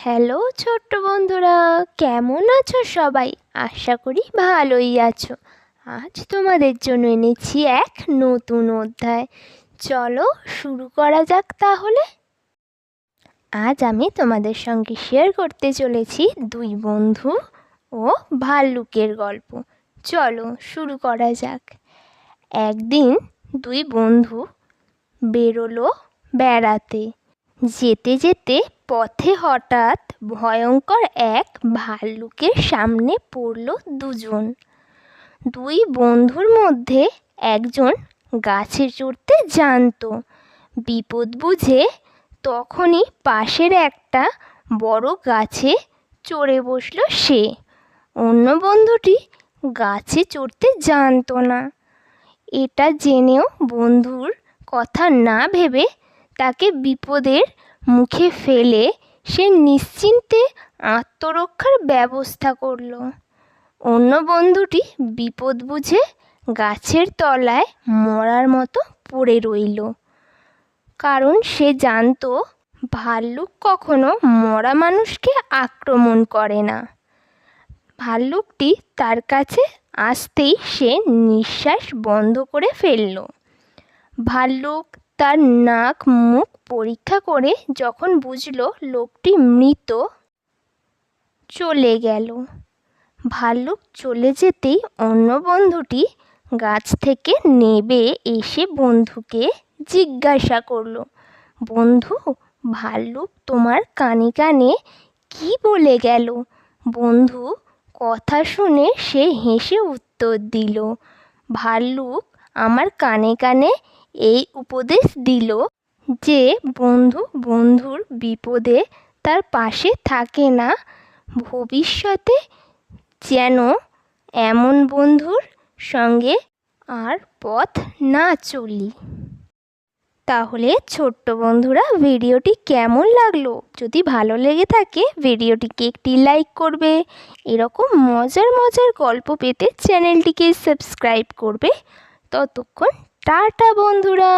Hello ছোট্ট বন্ধুরা, কেমন আছো সবাই? আশা করি ভালোই আছো। আজ তোমাদের জন্য এনেছি এক নতুন অধ্যায়। চলো শুরু করা যাক তাহলে। আজ আমি তোমাদের সঙ্গে শেয়ার করতে চলেছি দুই বন্ধু ও ভাল্লুকের গল্প। চলো শুরু করা যাক। একদিন দুই বন্ধু বেরোলো বেড়াতে। যেতে যেতে পথে হঠাৎ ভয়ঙ্কর এক ভাল্লুকের সামনে পড়ল দুজন। দুই বন্ধুর মধ্যে একজন গাছে চড়তে জানতো। বিপদ বুঝে তখনই পাশের একটা বড় গাছে চড়ে বসল সে। অন্য বন্ধুটি গাছে চড়তে জানতো না। এটা জেনেও বন্ধুর কথা না ভেবে তাকে বিপদের মুখে ফেলে সে নিশ্চিন্তে আত্মরক্ষার ব্যবস্থা করল। অন্য বন্ধুটি বিপদ বুঝে গাছের তলায় মরার মতো পড়ে রইল। কারণ সে জানতো, ভাল্লুক কখনো মরা মানুষকে আক্রমণ করে না। ভাল্লুকটি তার কাছে আসতেই সে নিঃশ্বাস বন্ধ করে ফেলল। ভাল্লুক তার নাক মুখ পরীক্ষা করে যখন বুঝল লোকটি মৃত, চলে গেল। ভাল্লুক চলে যেতেই অন্য বন্ধুটি গাছ থেকে নেবে এসে বন্ধুকে জিজ্ঞাসা করল, বন্ধু, ভাল্লুক তোমার কানে কানে কি বলে গেল? বন্ধু কথা শুনে সে হেসে উত্তর দিল, ভাল্লুক আমার কানে কানে এই উপদেশ দিল যে বন্ধু বন্ধুর বিপদে তার পাশে থাকে না। ভবিষ্যতে যেন এমন বন্ধুর সঙ্গে আর পথ না চলি। তাহলে ছোট্ট বন্ধুরা, ভিডিওটি কেমন লাগল? যদি ভালো লেগে থাকে, ভিডিওটিকে একটি লাইক করবে। এরকম মজার মজার গল্প পেতে চ্যানেলটিকে সাবস্ক্রাইব করবে। ততক্ষণ টাটা বন্ধুরা।